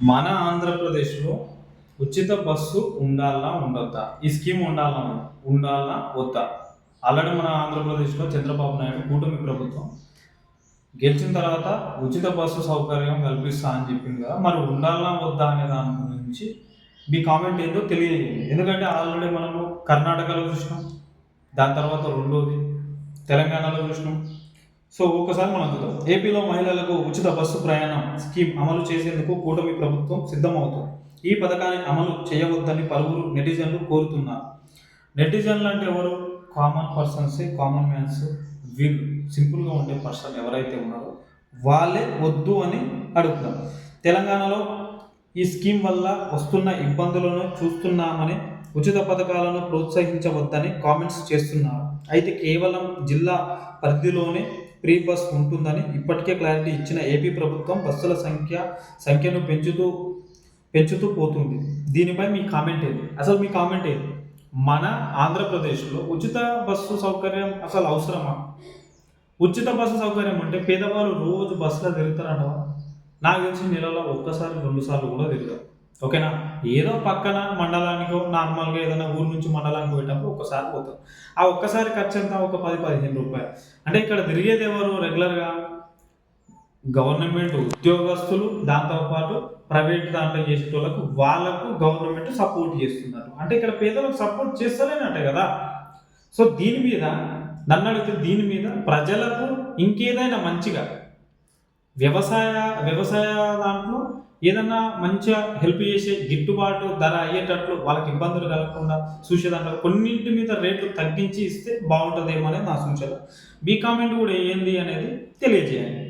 మన ఆంధ్రప్రదేశ్లో ఉచిత బస్సు ఉండాలా ఉండొద్దా? ఈ స్కీమ్ ఉండాలా ఉండాలా వద్దా? ఆల్రెడీ మన ఆంధ్రప్రదేశ్లో చంద్రబాబు నాయుడు కూటమి ప్రభుత్వం గెలిచిన తర్వాత ఉచిత బస్సు సౌకర్యం కల్పిస్తా అని చెప్పింది కదా మరి ఉండాలా వద్దా అనే దాని గురించి మీ కామెంట్ ఏదో తెలియజేయండి. ఎందుకంటే ఆల్రెడీ మనము కర్ణాటకలో చూసినాం దాని తర్వాత రెండోది తెలంగాణలో చూసినాం. సో ఒక్కసారి మనం చూద్దాం ఏపీలో మహిళలకు ఉచిత బస్సు ప్రయాణం స్కీమ్ అమలు చేసేందుకు కూటమి ప్రభుత్వం సిద్ధమవుతుంది. ఈ పథకాన్ని అమలు చేయవద్దని పలువురు నెటిజన్లు కోరుతున్నారు. నెటిజన్లు అంటే ఎవరు? Common persons common mans. వీళ్ళు సింపుల్గా ఉండే పర్సన్ ఎవరైతే ఉన్నారో వాళ్ళే వద్దు అని అడుగుతారు తెలంగాణలో ఈ స్కీమ్ వల్ల వస్తున్న ఇబ్బందులను చూస్తున్నామని ఉచిత పథకాలను ప్రోత్సహించవద్దని కామెంట్స్ చేస్తున్నారు. అయితే కేవలం జిల్లా పరిధిలోనే ప్రీ బస్ ఉంటుందని ఇప్పటికే క్లారిటీ ఇచ్చిన ఏపీ ప్రభుత్వం బస్సుల సంఖ్య సంఖ్యను పెంచుతూ పెంచుతూ పోతుంది. దీనిపై మీ కామెంట్ ఏంటి? అసలు మీ కామెంట్ ఏంటి? మన ఆంధ్రప్రదేశ్లో ఉచిత బస్సు సౌకర్యం అసలు అవసరమా? ఉచిత బస్సు సౌకర్యం అంటే పేదవాళ్ళు రోజు బస్సులో తిరుగుతారంటవా? నాకు తెలిసి నెలలో ఒక్కసారి రెండు సార్లు కూడా తిరుగుతారు. ఓకేనా? ఏదో పక్కన మండలానికో నార్మల్గా ఏదైనా ఊరు నుంచి మండలానికి పోయేటప్పుడు ఒక్కసారి పోతాం. ఆ ఒక్కసారి ఖర్చు ఎంత ఒక పది పదిహేను రూపాయలు. అంటే ఇక్కడ తిరిగేది ఎవరు? రెగ్యులర్గా గవర్నమెంట్ ఉద్యోగస్తులు దాంతోపాటు ప్రైవేట్ దాంట్లో చేసేటోళ్ళకు వాళ్ళకు గవర్నమెంట్ సపోర్ట్ చేస్తున్నారు. అంటే ఇక్కడ పేదలకు సపోర్ట్ చేస్తలేనట్టే కదా? సో దీని మీద నన్ను అడిగితే దీని మీద ప్రజలకు ఇంకేదైనా మంచిగా వ్యవసాయ వ్యవసాయ దాంట్లో ఏదన్నా మంచిగా హెల్ప్ చేసే గిట్టుబాటు ధర అయ్యేటట్లు వాళ్ళకి ఇబ్బందులు కలగకుండా చూసే దాంట్లో కొన్నింటి మీద రేట్లు తగ్గించి ఇస్తే బాగుంటుందేమో అనేది నా సూచన. బీ కామెంట్ కూడా ఏంది అనేది తెలియజేయండి.